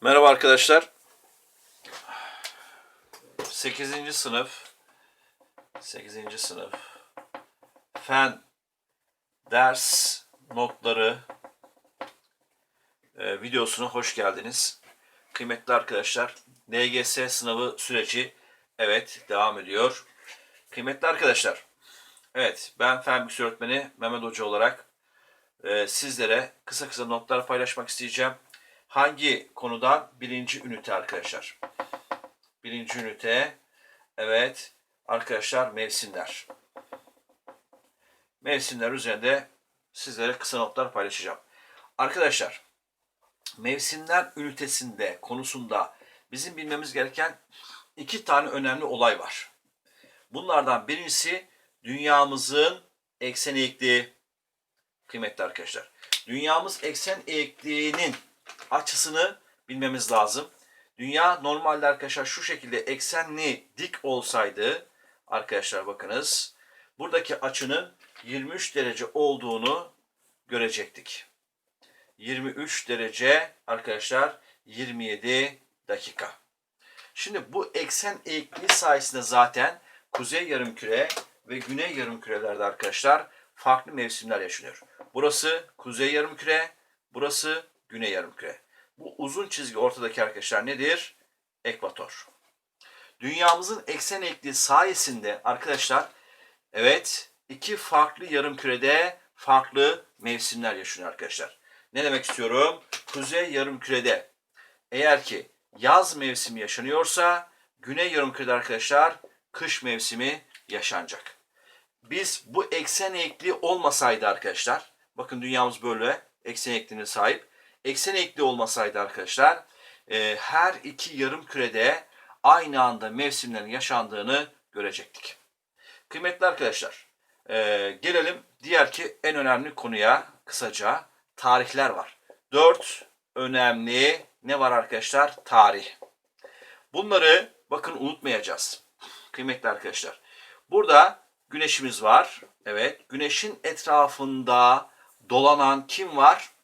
Merhaba arkadaşlar. 8. sınıf 8. sınıf fen ders notları e, videosuna hoş geldiniz. Kıymetli arkadaşlar, LGS sınavı süreci evet devam ediyor. Kıymetli arkadaşlar, evet ben fen bilgisi öğretmeni Mehmet Hoca olarak e, sizlere kısa kısa notlar paylaşmak isteyeceğim. Hangi konudan? Birinci ünite arkadaşlar. Birinci ünite. Evet. Arkadaşlar mevsimler. Mevsimler üzerinde sizlere kısa notlar paylaşacağım. Arkadaşlar mevsimler ünitesinde konusunda bizim bilmemiz gereken iki tane önemli olay var. Bunlardan birincisi dünyamızın eksen eğikliği. Kıymetli arkadaşlar. Dünyamız eksen eğikliğinin açısını bilmemiz lazım. Dünya normalde arkadaşlar şu şekilde eksenli dik olsaydı arkadaşlar bakınız buradaki açının 23 derece olduğunu görecektik. 23 derece arkadaşlar 27 dakika. Şimdi bu eksen eğikliği sayesinde zaten kuzey yarımküre ve güney yarımkürelerde arkadaşlar farklı mevsimler yaşanıyor. Burası kuzey yarımküre, burası güney yarımküre. Bu uzun çizgi ortadaki arkadaşlar nedir? Ekvator. Dünyamızın eksen eğikliği sayesinde arkadaşlar evet iki farklı yarımkürede farklı mevsimler yaşanıyor arkadaşlar. Ne demek istiyorum? Kuzey yarımkürede eğer ki yaz mevsimi yaşanıyorsa güney yarımkürede arkadaşlar kış mevsimi yaşanacak. Biz bu eksen eğikliği olmasaydı arkadaşlar bakın dünyamız böyle eksen eğikliğine sahip. Eksen eğikliği olmasaydı arkadaşlar e, her iki yarım kürede aynı anda mevsimlerin yaşandığını görecektik. Kıymetli arkadaşlar e, gelelim diğer ki en önemli konuya kısaca tarihler var. Dört önemli ne var arkadaşlar? Tarih. Bunları bakın unutmayacağız. Kıymetli arkadaşlar. Burada güneşimiz var. Evet. Güneşin etrafında dolanan kim var?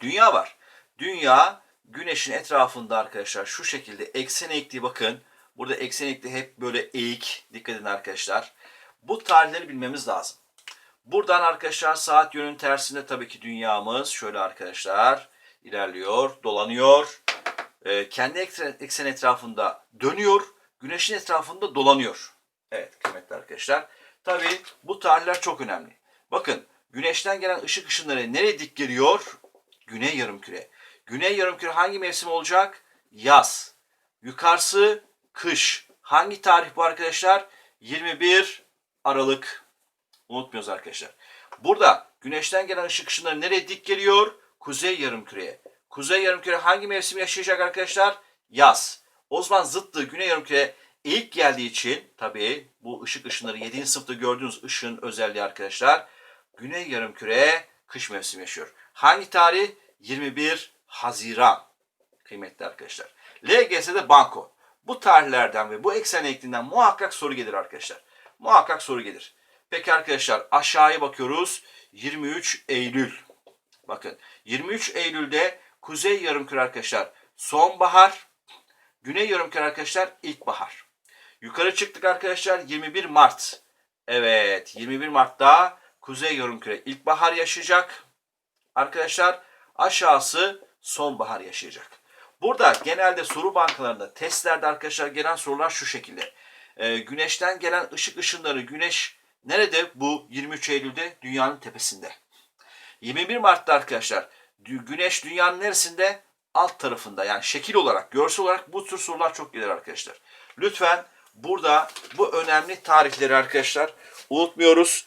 Dünya var. Dünya güneşin etrafında arkadaşlar şu şekilde eksen eğikliği bakın. Burada eksen eğikliği hep böyle eğik. Dikkat edin arkadaşlar. Bu tarihleri bilmemiz lazım. Buradan arkadaşlar saat yönünün tersinde tabii ki dünyamız şöyle arkadaşlar ilerliyor, dolanıyor. Ee, kendi eksen etrafında dönüyor. Güneşin etrafında dolanıyor. Evet kıymetli arkadaşlar. Tabii bu tarihler çok önemli. Bakın güneşten gelen ışık ışınları nereye dik geliyor? Güney yarımküre. Güney yarımküre hangi mevsim olacak? Yaz. Yukarısı kış. Hangi tarih bu arkadaşlar? 21 Aralık. Unutmuyoruz arkadaşlar. Burada güneşten gelen ışık ışınları nereye dik geliyor? Kuzey yarımküreye. Kuzey yarımküre hangi mevsim yaşayacak arkadaşlar? Yaz. O zaman zıttı güney yarımküre ilk geldiği için tabii bu ışık ışınları 7. sınıfta gördüğünüz ışığın özelliği arkadaşlar. Güney yarımküre kış mevsimi yaşıyor. Hangi tarih? 21 Haziran. Kıymetli arkadaşlar. LGS'de banko. Bu tarihlerden ve bu eksen eğikliğinden muhakkak soru gelir arkadaşlar. Muhakkak soru gelir. Peki arkadaşlar aşağıya bakıyoruz. 23 Eylül. Bakın 23 Eylül'de kuzey yarımküre arkadaşlar sonbahar, güney yarımküre arkadaşlar ilkbahar. Yukarı çıktık arkadaşlar 21 Mart. Evet 21 Mart'ta kuzey yarımküre ilkbahar yaşayacak. Arkadaşlar aşağısı sonbahar yaşayacak. Burada genelde soru bankalarında testlerde arkadaşlar gelen sorular şu şekilde. Ee, güneşten gelen ışık ışınları güneş nerede? Bu 23 Eylül'de dünyanın tepesinde. 21 Mart'ta arkadaşlar güneş dünyanın neresinde? Alt tarafında yani şekil olarak, görsel olarak bu tür sorular çok gelir arkadaşlar. Lütfen burada bu önemli tarihleri arkadaşlar unutmuyoruz.